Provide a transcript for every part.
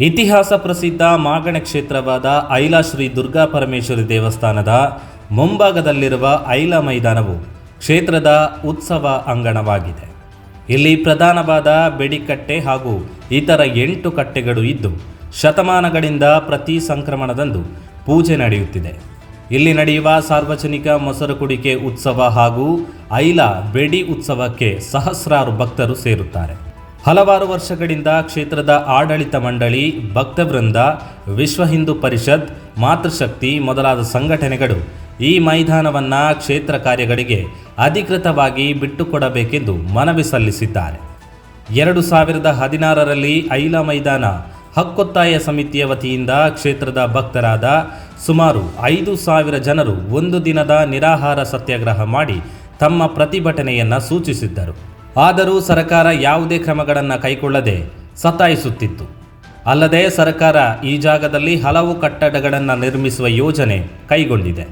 ಇತಿಹಾಸ ಪ್ರಸಿದ್ಧ ಮಾಗಣ ಕ್ಷೇತ್ರವಾದ ಐಲಾ ಶ್ರೀ ದುರ್ಗಾ ಪರಮೇಶ್ವರಿ ದೇವಸ್ಥಾನದ ಮುಂಭಾಗದಲ್ಲಿರುವ ಐಲಾ ಮೈದಾನವು ಕ್ಷೇತ್ರದ ಉತ್ಸವ ಅಂಗಣವಾಗಿದೆ. ಇಲ್ಲಿ ಪ್ರಧಾನವಾದ ಬೆಡಿಕಟ್ಟೆ ಹಾಗೂ ಇತರ ಎಂಟು ಕಟ್ಟೆಗಳು ಇದ್ದು, ಶತಮಾನಗಳಿಂದ ಪ್ರತಿ ಸಂಕ್ರಮಣದಂದು ಪೂಜೆ ನಡೆಯುತ್ತಿದೆ. ಇಲ್ಲಿ ನಡೆಯುವ ಸಾರ್ವಜನಿಕ ಮೊಸರು ಕುಡಿಕೆ ಉತ್ಸವ ಹಾಗೂ ಐಲಾ ಬೆಡಿ ಉತ್ಸವಕ್ಕೆ ಸಹಸ್ರಾರು ಭಕ್ತರು ಸೇರುತ್ತಾರೆ. ಹಲವಾರು ವರ್ಷಗಳಿಂದ ಕ್ಷೇತ್ರದ ಆಡಳಿತ ಮಂಡಳಿ ಭಕ್ತವೃಂದ ವಿಶ್ವ ಹಿಂದೂ ಪರಿಷತ್, ಮಾತೃಶಕ್ತಿ ಮೊದಲಾದ ಸಂಘಟನೆಗಳು ಈ ಮೈದಾನವನ್ನು ಕ್ಷೇತ್ರ ಕಾರ್ಯಗಳಿಗೆ ಅಧಿಕೃತವಾಗಿ ಬಿಟ್ಟುಕೊಡಬೇಕೆಂದು ಮನವಿ ಸಲ್ಲಿಸಿದ್ದಾರೆ. ಎರಡು ಸಾವಿರದ ಹದಿನಾರರಲ್ಲಿ ಐಲಾ ಮೈದಾನ ಹಕ್ಕೊತ್ತಾಯ ಸಮಿತಿಯ ವತಿಯಿಂದ ಕ್ಷೇತ್ರದ ಭಕ್ತರಾದ ಸುಮಾರು ಐದು ಸಾವಿರ ಜನರು ಒಂದು ದಿನದ ನಿರಾಹಾರ ಸತ್ಯಾಗ್ರಹ ಮಾಡಿ ತಮ್ಮ ಪ್ರತಿಭಟನೆಯನ್ನು ಸೂಚಿಸಿದ್ದರು. ಆದರೂ ಸರ್ಕಾರ ಯಾವುದೇ ಕ್ರಮಗಳನ್ನು ಕೈಗೊಳ್ಳದೆ ಸತಾಯಿಸುತ್ತಿತ್ತು. ಅಲ್ಲದೆ ಸರ್ಕಾರ ಈ ಜಾಗದಲ್ಲಿ ಹಲವು ಕಟ್ಟಡಗಳನ್ನು ನಿರ್ಮಿಸುವ ಯೋಜನೆ ಕೈಗೊಂಡಿದೆ.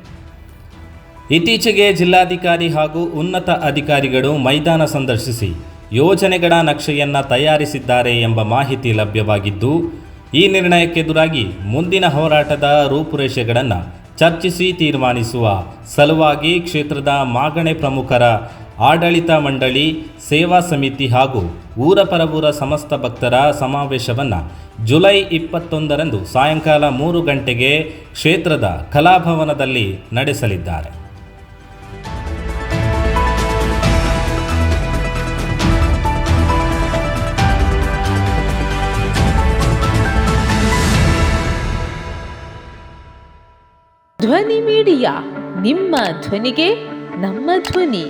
ಇತ್ತೀಚೆಗೆ ಜಿಲ್ಲಾಧಿಕಾರಿ ಹಾಗೂ ಉನ್ನತ ಅಧಿಕಾರಿಗಳು ಮೈದಾನ ಸಂದರ್ಶಿಸಿ ಯೋಜನೆಗಳ ನಕ್ಷೆಯನ್ನು ತಯಾರಿಸಿದ್ದಾರೆ ಎಂಬ ಮಾಹಿತಿ ಲಭ್ಯವಾಗಿದ್ದು, ಈ ನಿರ್ಣಯಕ್ಕೆದುರಾಗಿ ಮುಂದಿನ ಹೋರಾಟದ ರೂಪುರೇಷೆಗಳನ್ನು ಚರ್ಚಿಸಿ ತೀರ್ಮಾನಿಸುವ ಸಲುವಾಗಿ ಕ್ಷೇತ್ರದ ಮಾಗಣೆ ಪ್ರಮುಖರ ಆಡಳಿತ ಮಂಡಳಿ, ಸೇವಾ ಸಮಿತಿ ಹಾಗೂ ಊರ ಪರಬೂರ ಸಮಸ್ತ ಭಕ್ತರ ಸಮಾವೇಶವನ್ನು ಜುಲೈ ಇಪ್ಪತ್ತೊಂದರಂದು ಸಾಯಂಕಾಲ ಮೂರು ಗಂಟೆಗೆ ಕ್ಷೇತ್ರದ ಕಲಾಭವನದಲ್ಲಿ ನಡೆಸಲಿದ್ದಾರೆ. ಧ್ವನಿ ಮೀಡಿಯಾ, ನಿಮ್ಮ ಧ್ವನಿಗೆ ನಮ್ಮ ಧ್ವನಿ.